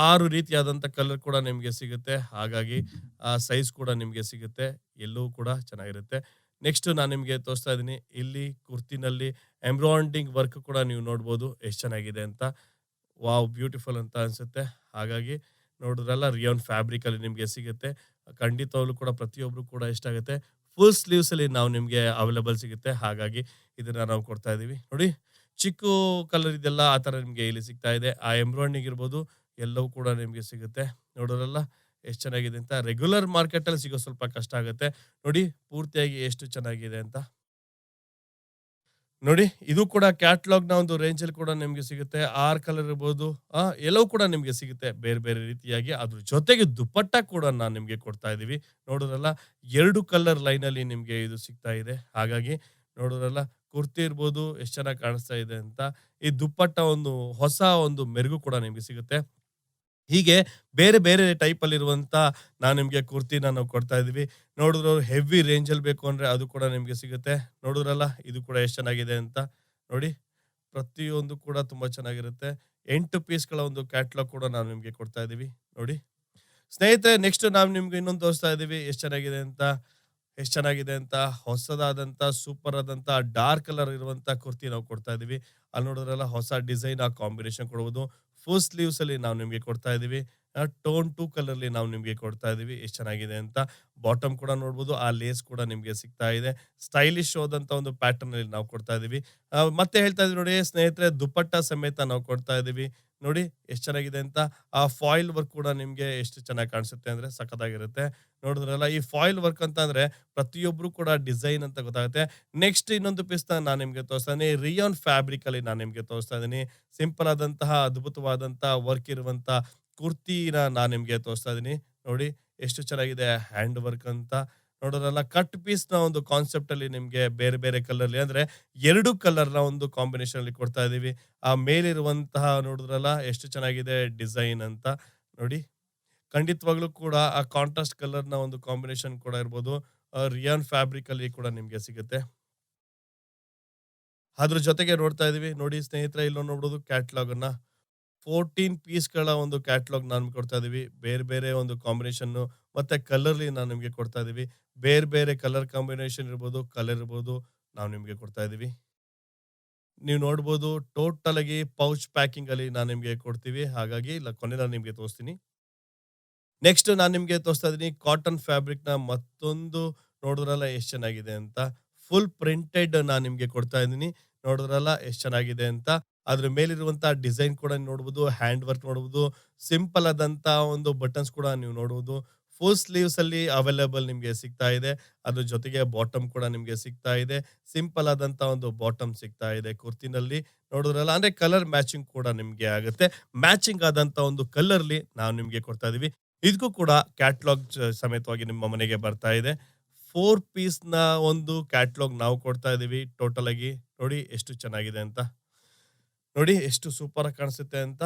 ಆರು ರೀತಿಯಾದಂಥ ಕಲರ್ ಕೂಡ ನಿಮಗೆ ಸಿಗುತ್ತೆ. ಹಾಗಾಗಿ ಆ ಸೈಜ್ ಕೂಡ ನಿಮಗೆ ಸಿಗುತ್ತೆ. ಎಲ್ಲವೂ ಕೂಡ ಚೆನ್ನಾಗಿರುತ್ತೆ. ನೆಕ್ಸ್ಟ್ ನಾನು ನಿಮಗೆ ತೋರಿಸ್ತಾ ಇದ್ದೀನಿ. ಇಲ್ಲಿ ಕುರ್ತಿನಲ್ಲಿ ಎಂಬ್ರಾಯ್ಡಿಂಗ್ ವರ್ಕ್ ಕೂಡ ನೀವು ನೋಡ್ಬೋದು. ಎಷ್ಟು ಚೆನ್ನಾಗಿದೆ ಅಂತ. ವಾವ್ ಬ್ಯೂಟಿಫುಲ್ ಅಂತ ಅನಿಸುತ್ತೆ. ಹಾಗಾಗಿ ನೋಡಿದ್ರಲ್ಲ ರಿಯೋನ್ ಫ್ಯಾಬ್ರಿಕಲ್ಲಿ ನಿಮಗೆ ಸಿಗುತ್ತೆ. ಖಂಡಿತವಾಗ್ಲೂ ಕೂಡ ಪ್ರತಿಯೊಬ್ಬರು ಕೂಡ ಇಷ್ಟ ಆಗುತ್ತೆ. ಫುಲ್ ಸ್ಲೀವ್ಸ್ ಅಲ್ಲಿ ನಾವು ನಿಮಗೆ ಅವೈಲೇಬಲ್ ಸಿಗುತ್ತೆ. ಹಾಗಾಗಿ ಇದನ್ನ ನಾವು ಕೊಡ್ತಾ ಇದೀವಿ. ನೋಡಿ, ಚಿಕ್ಕ ಕಲರ್ ಇದೆಲ್ಲ ಆ ಥರ ನಿಮಗೆ ಇಲ್ಲಿ ಸಿಗ್ತಾ ಇದೆ. ಆ ಎಂಬ್ರಾಯ್ಡಿಂಗ್ ಇರ್ಬೋದು, ಎಲ್ಲವೂ ಕೂಡ ನಿಮಗೆ ಸಿಗುತ್ತೆ. ನೋಡೋರಲ್ಲ ಎಷ್ಟು ಚೆನ್ನಾಗಿದೆ ಅಂತ ರೆಗ್ಯುಲರ್ ಮಾರ್ಕೆಟ್ ಅಲ್ಲಿ ಸಿಗೋ ಸ್ವಲ್ಪ ಕಷ್ಟ ಆಗುತ್ತೆ. ನೋಡಿ, ಪೂರ್ತಿಯಾಗಿ ಎಷ್ಟು ಚೆನ್ನಾಗಿದೆ ಅಂತ. ನೋಡಿ, ಇದು ಕೂಡ ಕ್ಯಾಟ್ಲಾಗ್ನ ಒಂದು ರೇಂಜ್ ಅಲ್ಲಿ ಕೂಡ ನಿಮಗೆ ಸಿಗುತ್ತೆ. ಆರ್ ಕಲರ್ ಇರ್ಬೋದು ಎಲ್ಲವೂ ಕೂಡ ನಿಮಗೆ ಸಿಗುತ್ತೆ. ಬೇರೆ ಬೇರೆ ರೀತಿಯಾಗಿ. ಅದ್ರ ಜೊತೆಗೆ ದುಪ್ಪಟ್ಟ ಕೂಡ ನಾನು ನಿಮಗೆ ಕೊಡ್ತಾ ಇದೀವಿ. ನೋಡೋದ್ರಲ್ಲ, ಎರಡು ಕಲರ್ ಲೈನ್ ಅಲ್ಲಿ ನಿಮ್ಗೆ ಇದು ಸಿಗ್ತಾ ಇದೆ. ಹಾಗಾಗಿ ನೋಡೋದ್ರಲ್ಲ, ಕುರ್ತಿ ಇರ್ಬೋದು, ಎಷ್ಟು ಚೆನ್ನಾಗಿ ಕಾಣಿಸ್ತಾ ಇದೆ ಅಂತ. ಈ ದುಪ್ಪಟ್ಟ ಒಂದು ಹೊಸ ಒಂದು ಮೆರುಗು ಕೂಡ ನಿಮಗೆ ಸಿಗುತ್ತೆ. ಹೀಗೆ ಬೇರೆ ಬೇರೆ ಟೈಪ್ ಅಲ್ಲಿ ಇರುವಂತ ನಾನು ನಿಮಗೆ ಕುರ್ತಿನ ನಾವು ಕೊಡ್ತಾ ಇದೀವಿ ನೋಡಿದ್ರು ಹೆವಿ ರೇಂಜ್ ಅಲ್ಲಿ ಬೇಕು ಅಂದ್ರೆ ಅದು ಕೂಡ ನಿಮಗೆ ಸಿಗುತ್ತೆ. ನೋಡಿದ್ರಲ್ಲ, ಇದು ಕೂಡ ಎಷ್ಟು ಚೆನ್ನಾಗಿದೆ ಅಂತ. ನೋಡಿ, ಪ್ರತಿಯೊಂದು ಕೂಡ ತುಂಬಾ ಚೆನ್ನಾಗಿರುತ್ತೆ. ಎಂಟು ಪೀಸ್ಗಳ ಒಂದು ಕ್ಯಾಟ್ಲಾಗ್ ಕೂಡ ನಾವು ನಿಮಗೆ ಕೊಡ್ತಾ ಇದೀವಿ ನೋಡಿ, ಸ್ನೇಹಿತರೆ, ನೆಕ್ಸ್ಟ್ ನಾವು ನಿಮ್ಗೆ ಇನ್ನೊಂದು ತೋರಿಸ್ತಾ ಇದೀವಿ ಎಷ್ಟು ಚೆನ್ನಾಗಿದೆ ಅಂತ, ಎಷ್ಟು ಚೆನ್ನಾಗಿದೆ ಅಂತ. ಹೊಸದಾದಂತ ಸೂಪರ್ ಆದಂತ ಡಾರ್ಕ್ ಕಲರ್ ಇರುವಂತ ಕುರ್ತಿ ನಾವು ಕೊಡ್ತಾ ಇದೀವಿ ಅಲ್ಲಿ ನೋಡಿದ್ರಲ್ಲ, ಹೊಸ ಡಿಸೈನ್ ಆ ಕಾಂಬಿನೇಷನ್ ಕೊಡ್ಬೋದು. ಫುಲ್ ಸ್ಲೀವ್ಸ್ ಅಲ್ಲಿ ನಾವು ನಿಮಗೆ ಕೊಡ್ತಾ ಇದೀವಿ ಟೋನ್ ಟೂ ಕಲರ್ ಅಲ್ಲಿ ನಾವು ನಿಮಗೆ ಕೊಡ್ತಾ ಇದೀವಿ ಎಷ್ಟು ಚೆನ್ನಾಗಿದೆ ಅಂತ. ಬಾಟಮ್ ಕೂಡ ನೋಡ್ಬೋದು. ಆ ಲೇಸ್ ಕೂಡ ನಿಮಗೆ ಸಿಗ್ತಾ ಇದೆ. ಸ್ಟೈಲಿಶ್ ಹೋದಂತ ಒಂದು ಪ್ಯಾಟರ್ನ್ ಅಲ್ಲಿ ನಾವು ಕೊಡ್ತಾ ಇದೀವಿ ಮತ್ತೆ ಹೇಳ್ತಾ ಇದೀವಿ ನೋಡಿ ಸ್ನೇಹಿತರೆ, ದುಪ್ಪಟ್ಟ ಸಮೇತ ನಾವು ಕೊಡ್ತಾ ಇದೀವಿ ನೋಡಿ ಎಷ್ಟು ಚೆನ್ನಾಗಿದೆ ಅಂತ. ಆ ಫಾಯಿಲ್ ವರ್ಕ್ ಕೂಡ ನಿಮಗೆ ಎಷ್ಟು ಚೆನ್ನಾಗಿ ಕಾಣಿಸುತ್ತೆ ಅಂದ್ರೆ ಸಖತ್ತಾಗಿರುತ್ತೆ. ನೋಡಿದ್ರಲ್ಲ, ಈ ಫಾಯಿಲ್ ವರ್ಕ್ ಅಂತ ಅಂದ್ರೆ ಪ್ರತಿಯೊಬ್ರು ಕೂಡ ಡಿಸೈನ್ ಅಂತ ಗೊತ್ತಾಗುತ್ತೆ. ನೆಕ್ಸ್ಟ್ ಇನ್ನೊಂದು ಪೀಸ್ ನಾನು ನಿಮಗೆ ತೋರಿಸ್ತಾ ರಿಯಾನ್ ಫ್ಯಾಬ್ರಿಕ್ ಅಲ್ಲಿ ನಾನು ನಿಮಗೆ ತೋರಿಸ್ತಾ ಇದೀನಿ ಸಿಂಪಲ್ ಆದಂತಹ, ಅದ್ಭುತವಾದಂತಹ ವರ್ಕ್ ಇರುವಂಥ ಕುರ್ತಿನ ನಾನು ನಿಮಗೆ ತೋರಿಸ್ತಾ ಇದೀನಿ ನೋಡಿ, ಎಷ್ಟು ಚೆನ್ನಾಗಿದೆ ಹ್ಯಾಂಡ್ ವರ್ಕ್ ಅಂತ. ನೋಡೋರಲ್ಲ ಕಟ್ ಪೀಸ್ನ ಒಂದು ಕಾನ್ಸೆಪ್ಟ್ ಅಲ್ಲಿ ನಿಮ್ಗೆ ಬೇರೆ ಬೇರೆ ಕಲರ್ ಅಲ್ಲಿ ಅಂದ್ರೆ ಎರಡು ಕಲರ್ನ ಒಂದು ಕಾಂಬಿನೇಷನ್ ಅಲ್ಲಿ ಕೊಡ್ತಾ ಇದೀವಿ. ಆ ಮೇಲಿರುವಂತಹ ನೋಡಿದ್ರಲ್ಲ, ಎಷ್ಟು ಚೆನ್ನಾಗಿದೆ ಡಿಸೈನ್ ಅಂತ. ನೋಡಿ, ಖಂಡಿತವಾಗ್ಲೂ ಕೂಡ ಆ ಕಾಂಟ್ರಾಸ್ಟ್ ಕಲರ್ನ ಒಂದು ಕಾಂಬಿನೇಷನ್ ಕೂಡ ಇರ್ಬೋದು. ರಿಯಾನ್ ಫ್ಯಾಬ್ರಿಕ್ ಅಲ್ಲಿ ಕೂಡ ನಿಮ್ಗೆ ಸಿಗುತ್ತೆ. ಅದ್ರ ಜೊತೆಗೆ ನೋಡ್ತಾ ಇದೀವಿ. ನೋಡಿ, ಸ್ನೇಹಿತರೆ, ಇಲ್ಲೋ ನೋಡ್ಬೋದು ಕ್ಯಾಟ್ಲಾಗ್ ಅನ್ನ. ಫೋರ್ಟೀನ್ ಪೀಸ್ಗಳ ಒಂದು ಕ್ಯಾಟ್ಲಾಗ್ ನಾನು ಕೊಡ್ತಾ ಇದೀವಿ. ಬೇರೆ ಬೇರೆ ಒಂದು ಕಾಂಬಿನೇಷನ್ ಮತ್ತೆ ಕಲರ್ಲಿ ನಾನು ನಿಮಗೆ ಕೊಡ್ತಾ ಇದೀವಿ. ಬೇರೆ ಬೇರೆ ಕಲರ್ ಕಾಂಬಿನೇಷನ್ ಇರ್ಬೋದು ಕಲರ್ ಇರ್ಬೋದು, ನಾವು ನಿಮಗೆ ಕೊಡ್ತಾ ಇದ್ದೀವಿ. ನೀವು ನೋಡ್ಬೋದು ಟೋಟಲ್ ಆಗಿ ಪೌಚ್ ಪ್ಯಾಕಿಂಗ್ ಅಲ್ಲಿ ನಾನು ನಿಮಗೆ ಕೊಡ್ತೀವಿ. ಹಾಗಾಗಿ ಕೊನೆ ನಾನು ನಿಮಗೆ ತೋರಿಸ್ತೀನಿ. ನೆಕ್ಸ್ಟ್ ನಾನು ನಿಮಗೆ ತೋರಿಸ್ತಾ ಇದ್ದೀನಿ ಕಾಟನ್ ಫ್ಯಾಬ್ರಿಕ್ನ ಮತ್ತೊಂದು ನೋಡಿದ್ರಲ್ಲ ಎಷ್ಟು ಚೆನ್ನಾಗಿದೆ ಅಂತ. ಫುಲ್ ಪ್ರಿಂಟೆಡ್ ನಾನು ನಿಮಗೆ ಕೊಡ್ತಾ ಇದ್ದೀನಿ. ನೋಡಿದ್ರಲ್ಲ ಎಷ್ಟು ಚೆನ್ನಾಗಿದೆ ಅಂತ. ಅದ್ರ ಮೇಲಿರುವಂತಹ ಡಿಸೈನ್ ಕೂಡ ನೋಡ್ಬೋದು ಹ್ಯಾಂಡ್ ವರ್ಕ್ ನೋಡ್ಬೋದು ಸಿಂಪಲ್ ಆದಂತ ಒಂದು ಬಟನ್ಸ್ ಕೂಡ ನೀವು ನೋಡ್ಬೋದು. ಫುಲ್ ಸ್ಲೀವ್ಸ್ ಅಲ್ಲಿ ಅವೈಲೇಬಲ್ ನಿಮ್ಗೆ ಸಿಗ್ತಾ ಇದೆ. ಅದ್ರ ಜೊತೆಗೆ ಬಾಟಮ್ ಕೂಡ ನಿಮ್ಗೆ ಸಿಗ್ತಾ ಇದೆ. ಸಿಂಪಲ್ ಆದಂತ ಒಂದು ಬಾಟಮ್ ಸಿಗ್ತಾ ಇದೆ ಕುರ್ತಿನಲ್ಲಿ. ನೋಡಿದ್ರಲ್ಲ, ಅಂದ್ರೆ ಕಲರ್ ಮ್ಯಾಚಿಂಗ್ ಕೂಡ ನಿಮ್ಗೆ ಆಗುತ್ತೆ. ಮ್ಯಾಚಿಂಗ್ ಆದಂತ ಒಂದು ಕಲರ್ಲಿ ನಾವು ನಿಮ್ಗೆ ಕೊಡ್ತಾ ಇದೀವಿ. ಇದಕ್ಕೂ ಕೂಡ ಕ್ಯಾಟ್ಲಾಗ್ ಸಮೇತವಾಗಿ ನಿಮ್ಮ ಮನೆಗೆ ಬರ್ತಾ ಇದೆ. ಫೋರ್ ಪೀಸ್ನ ಒಂದು ಕ್ಯಾಟ್ಲಾಗ್ ನಾವು ಕೊಡ್ತಾ ಇದೀವಿ ಟೋಟಲ್ ಆಗಿ. ನೋಡಿ, ಎಷ್ಟು ಚೆನ್ನಾಗಿದೆ ಅಂತ. ನೋಡಿ, ಎಷ್ಟು ಸೂಪರ್ ಆಗಿ ಕಾಣಿಸುತ್ತೆ ಅಂತ.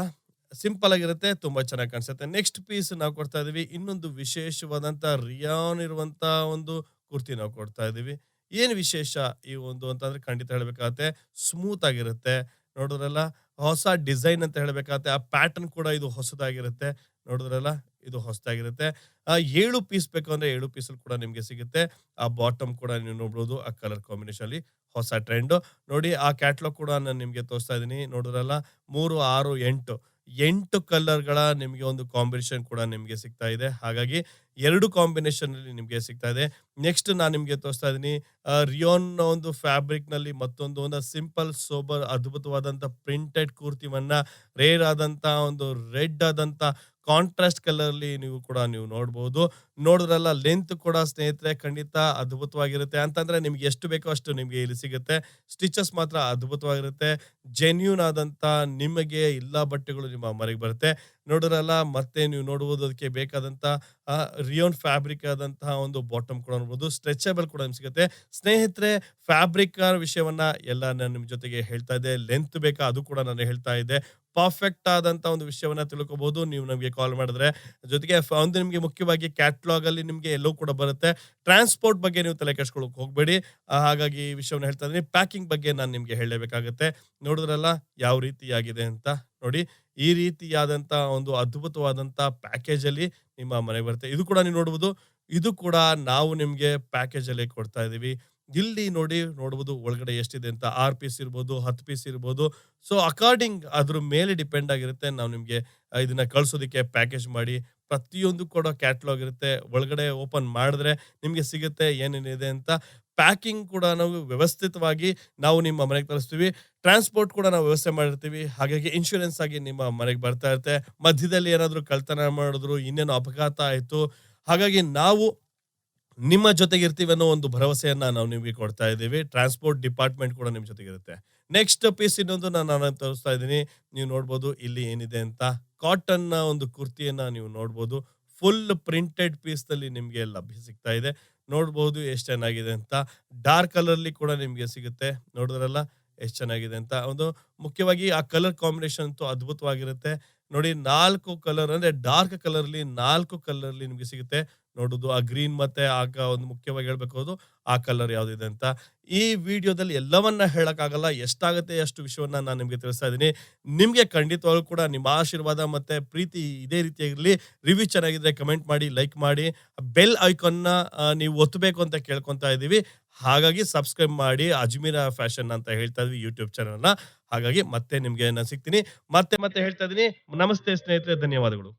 ಸಿಂಪಲ್ ಆಗಿರುತ್ತೆ, ತುಂಬಾ ಚೆನ್ನಾಗಿ ಕಾಣಿಸುತ್ತೆ. ನೆಕ್ಸ್ಟ್ ಪೀಸ್ ನಾವು ಕೊಡ್ತಾ ಇದೀವಿ. ಇನ್ನೊಂದು ವಿಶೇಷವಾದಂತ ರಿಯಾನ್ ಇರುವಂತ ಒಂದು ಕುರ್ತಿ ನಾವು ಕೊಡ್ತಾ ಇದೀವಿ. ಏನು ವಿಶೇಷ ಈ ಒಂದು ಅಂತಂದ್ರೆ ಖಂಡಿತ ಹೇಳ್ಬೇಕಾಗತ್ತೆ, ಸ್ಮೂತ್ ಆಗಿರುತ್ತೆ. ನೋಡಿದ್ರಲ್ಲ, ಹೊಸ ಡಿಸೈನ್ ಅಂತ ಹೇಳ್ಬೇಕಾಗತ್ತೆ. ಆ ಪ್ಯಾಟರ್ನ್ ಕೂಡ ಇದು ಹೊಸದಾಗಿರುತ್ತೆ. ನೋಡಿದ್ರಲ್ಲ, ಇದು ಹೊಸದಾಗಿರುತ್ತೆ. ಆ ಏಳು ಪೀಸ್ ಬೇಕು ಅಂದ್ರೆ ಏಳು ಪೀಸ್ ಕೂಡ ನಿಮ್ಗೆ ಸಿಗುತ್ತೆ. ಆ ಬಾಟಮ್ ಕೂಡ ನೀವು ನೋಡ್ಬೋದು, ಆ ಕಲರ್ ಕಾಂಬಿನೇಷನ್ ಅಲ್ಲಿ ಹೊಸ ಟ್ರೆಂಡ್. ನೋಡಿ, ಆ ಕ್ಯಾಟ್ಲಾಗ್ ಕೂಡ ನಾನು ನಿಮ್ಗೆ ತೋರಿಸ್ತಾ ಇದ್ದೀನಿ ನೋಡಿದ್ರಲ್ಲ, ಮೂರು, ಆರು, ಎಂಟು. ಎಂಟು ಕಲರ್ಗಳ ನಿಮಗೆ ಒಂದು ಕಾಂಬಿನೇಷನ್ ಕೂಡ ನಿಮಗೆ ಸಿಗ್ತಾ ಇದೆ. ಹಾಗಾಗಿ ಎರಡು ಕಾಂಬಿನೇಷನ್ ಅಲ್ಲಿ ನಿಮಗೆ ಸಿಗ್ತಾ ಇದೆ. ನೆಕ್ಸ್ಟ್ ನಾನು ನಿಮಗೆ ತೋರಿಸ್ತಾ ಇದ್ದೀನಿ ರಿಯೋನ್ ಒಂದು ಫ್ಯಾಬ್ರಿಕ್ನಲ್ಲಿ ಮತ್ತೊಂದು, ಒಂದು ಸಿಂಪಲ್, ಸೋಬರ್ ಅದ್ಭುತವಾದಂತ ಪ್ರಿಂಟೆಡ್ ಕುರ್ತಿವನ್ನ, ರೇರ್ ಆದಂತ ಒಂದು ರೆಡ್ ಆದಂತ ಕಾಂಟ್ರಾಸ್ಟ್ ಕಲರ್ ಅಲ್ಲಿ ನೀವು ಕೂಡ ನೀವು ನೋಡಬಹುದು ನೋಡಿದ್ರಲ್ಲ ಲೆಂತ್ ಕೂಡ ಸ್ನೇಹಿತರೆ ಖಂಡಿತ ಅದ್ಭುತವಾಗಿರುತ್ತೆ. ಅಂತಂದ್ರೆ ನಿಮ್ಗೆ ಎಷ್ಟು ಬೇಕೋ ಅಷ್ಟು ನಿಮಗೆ ಇಲ್ಲಿ ಸಿಗುತ್ತೆ. ಸ್ಟಿಚಸ್ ಮಾತ್ರ ಅದ್ಭುತವಾಗಿರುತ್ತೆ. ಜೆನ್ಯೂನ್ ಆದಂತ ನಿಮಗೆ ಇಲ್ಲ ಬಟ್ಟೆಗಳು ನಿಮ್ಮ ಮನೆಗೆ ಬರುತ್ತೆ. ನೋಡಿದ್ರಲ್ಲ ಮತ್ತೆ ನೀವು ನೋಡಬಹುದು ಅದಕ್ಕೆ ಬೇಕಾದಂತ ರಿಯೋನ್ ಫ್ಯಾಬ್ರಿಕ್ ಆದಂತಹ ಒಂದು ಬಾಟಮ್ ಕೂಡ ನೋಡ್ಬೋದು. ಸ್ಟ್ರೆಚಬಲ್ ಕೂಡ ನಿಮ್ಗೆ ಸಿಗುತ್ತೆ. ಸ್ನೇಹಿತರೆ ಫ್ಯಾಬ್ರಿಕ್ ವಿಷಯವನ್ನ ಎಲ್ಲ ನಾನು ನಿಮ್ಮ ಜೊತೆಗೆ ಹೇಳ್ತಾ ಇದ್ದೆ. ಲೆಂತ್ ಬೇಕಾ ಅದು ಕೂಡ ನಾನು ಹೇಳ್ತಾ ಇದ್ದೆ. ಪರ್ಫೆಕ್ಟ್ ಆದಂತ ಒಂದು ವಿಷಯವನ್ನ ತಿಳ್ಕೊಬಹುದು ನೀವು ನಮಗೆ ಕಾಲ್ ಮಾಡಿದ್ರೆ. ಜೊತೆಗೆ ಒಂದು ನಿಮಗೆ ಮುಖ್ಯವಾಗಿ ಕ್ಯಾಟ್ಲಾಗ್ ಅಲ್ಲಿ ನಿಮಗೆ ಎಲ್ಲೋ ಕೂಡ ಬರುತ್ತೆ. ಟ್ರಾನ್ಸ್ಪೋರ್ಟ್ ಬಗ್ಗೆ ನೀವು ತಲೆ ಕೆಡ್ಸ್ಕೊಳಕ್ ಹೋಗ್ಬೇಡಿ. ಹಾಗಾಗಿ ಈ ವಿಷಯವನ್ನ ಹೇಳ್ತಾ ಇದ್ದೀನಿ. ಪ್ಯಾಕಿಂಗ್ ಬಗ್ಗೆ ನಾನು ನಿಮಗೆ ಹೇಳಲೇಬೇಕಾಗುತ್ತೆ. ನೋಡಿದ್ರಲ್ಲ ಯಾವ ರೀತಿಯಾಗಿದೆ ಅಂತ ನೋಡಿ. ಈ ರೀತಿಯಾದಂತ ಒಂದು ಅದ್ಭುತವಾದಂತ ಪ್ಯಾಕೇಜ್ ಅಲ್ಲಿ ನಿಮ್ಮ ಮನೆಗೆ ಬರುತ್ತೆ. ಇದು ಕೂಡ ನೀವು ನೋಡ್ಬೋದು. ಇದು ಕೂಡ ನಾವು ನಿಮಗೆ ಪ್ಯಾಕೇಜ್ ಅಲ್ಲಿ ಕೊಡ್ತಾ ಇದೀವಿ. ಇಲ್ಲಿ ನೋಡಿ ನೋಡ್ಬೋದು ಒಳಗಡೆ ಎಷ್ಟಿದೆ ಅಂತ ಆರ್ ಪೀಸ್ ಇರ್ಬೋದು, ಹತ್ತು ಪೀಸ್ ಇರ್ಬೋದು. ಸೊ ಅಕಾರ್ಡಿಂಗ್ ಅದ್ರ ಮೇಲೆ ಡಿಪೆಂಡ್ ಆಗಿರುತ್ತೆ. ನಾವು ನಿಮಗೆ ಇದನ್ನ ಕಳ್ಸೋದಕ್ಕೆ ಪ್ಯಾಕೇಜ್ ಮಾಡಿ ಪ್ರತಿಯೊಂದು ಕೂಡ ಕ್ಯಾಟ್ಲಾಗ್ ಇರುತ್ತೆ. ಒಳಗಡೆ ಓಪನ್ ಮಾಡಿದ್ರೆ ನಿಮಗೆ ಸಿಗುತ್ತೆ ಏನೇನಿದೆ ಅಂತ. ಪ್ಯಾಕಿಂಗ್ ಕೂಡ ನಾವು ವ್ಯವಸ್ಥಿತವಾಗಿ ನಾವು ನಿಮ್ಮ ಮನೆಗೆ ತರಿಸ್ತೀವಿ. ಟ್ರಾನ್ಸ್ಪೋರ್ಟ್ ಕೂಡ ನಾವು ವ್ಯವಸ್ಥೆ ಮಾಡಿರ್ತೀವಿ. ಹಾಗಾಗಿ ಇನ್ಶೂರೆನ್ಸ್ ಆಗಿ ನಿಮ್ಮ ಮನೆಗೆ ಬರ್ತಾ ಇರುತ್ತೆ. ಮಧ್ಯದಲ್ಲಿ ಏನಾದರೂ ಕಳ್ತನ ಮಾಡಿದ್ರು, ಇನ್ನೇನು ಅಪಘಾತ ಆಯಿತು. ಹಾಗಾಗಿ ನಾವು ನಿಮ್ಮ ಜೊತೆಗೆ ಇರ್ತೀವಿ ಅನ್ನೋ ಒಂದು ಭರವಸೆಯನ್ನ ನಾವು ನಿಮಗೆ ಕೊಡ್ತಾ ಇದ್ದೀವಿ. ಟ್ರಾನ್ಸ್ಪೋರ್ಟ್ ಡಿಪಾರ್ಟ್ಮೆಂಟ್ ಕೂಡ ನಿಮ್ಮ ಜೊತೆಗೆ ಇರುತ್ತೆ ನೆಕ್ಸ್ಟ್ ಪೀಸ್ ಇನ್ನೊಂದು ನಾನು ತೋರಿಸ್ತಾ ಇದ್ದೀನಿ. ನೀವು ನೋಡ್ಬೋದು ಇಲ್ಲಿ ಏನಿದೆ ಅಂತ. ಕಾಟನ್ನ ಒಂದು ಕುರ್ತಿಯನ್ನ ನೀವು ನೋಡ್ಬೋದು. ಫುಲ್ ಪ್ರಿಂಟೆಡ್ ಪೀಸ್ನಲ್ಲಿ ನಿಮಗೆ ಲಭ್ಯ ಸಿಗ್ತಾ ಇದೆ. ನೋಡ್ಬೋದು ಎಷ್ಟು ಚೆನ್ನಾಗಿದೆ ಅಂತ. ಡಾರ್ಕ್ ಕಲರ್ಲಿ ಕೂಡ ನಿಮಗೆ ಸಿಗುತ್ತೆ. ನೋಡಿದ್ರಲ್ಲ? ಎಷ್ಟು ಚೆನ್ನಾಗಿದೆ ಅಂತ. ಒಂದು ಮುಖ್ಯವಾಗಿ ಆ ಕಲರ್ ಕಾಂಬಿನೇಷನ್ ಅಂತೂ ಅದ್ಭುತವಾಗಿರುತ್ತೆ. ನೋಡಿ ನಾಲ್ಕು ಕಲರ್ ಅಂದ್ರೆ ಡಾರ್ಕ್ ಕಲರ್ಲಿ ನಾಲ್ಕು ಕಲರ್ಲಿ ನಿಮಗೆ ಸಿಗುತ್ತೆ. ನೋಡುದು. ಆ ಗ್ರೀನ್ ಮತ್ತೆ ಆಗ ಒಂದು ಮುಖ್ಯವಾಗಿ ಹೇಳ್ಬೇಕು ಆ ಕಲರ್ ಯಾವ್ದಿದೆ ಅಂತ. ಈ ವಿಡಿಯೋದಲ್ಲಿ ಎಲ್ಲವನ್ನ ಹೇಳಕ್ಕಾಗಲ್ಲ, ಎಷ್ಟಾಗುತ್ತೆ ಅಷ್ಟು ವಿಷಯವನ್ನ ನಾನು ನಿಮ್ಗೆ ತಿಳಿಸ್ತಾ ಇದ್ದೀನಿ. ನಿಮ್ಗೆ ಖಂಡಿತವಾಗ್ಲೂ ಕೂಡ ನಿಮ್ಮ ಆಶೀರ್ವಾದ ಮತ್ತೆ ಪ್ರೀತಿ ಇದೇ ರೀತಿಯಾಗಿರ್ಲಿ. ರಿವ್ಯೂ ಚೆನ್ನಾಗಿದ್ರೆ ಕಮೆಂಟ್ ಮಾಡಿ, ಲೈಕ್ ಮಾಡಿ. ಬೆಲ್ ಐಕಾನ್ನ ನೀವು ಒತ್ತಬೇಕು ಅಂತ ಕೇಳ್ಕೊತಾ ಇದೀವಿ ಹಾಗಾಗಿ ಸಬ್ಸ್ಕ್ರೈಬ್ ಮಾಡಿ, ಅಜ್ಮೀರ ಫ್ಯಾಷನ್ ಅಂತ ಹೇಳ್ತಾ ಇದ್ವಿ ಯೂಟ್ಯೂಬ್ ಚಾನಲ್ನ. ಹಾಗಾಗಿ ಮತ್ತೆ ನಿಮ್ಗೆ ನಾನು ಸಿಗ್ತೀನಿ. ಮತ್ತೆ ಮತ್ತೆ ಹೇಳ್ತಾ ಇದೀನಿ ನಮಸ್ತೆ ಸ್ನೇಹಿತರೆ, ಧನ್ಯವಾದಗಳು.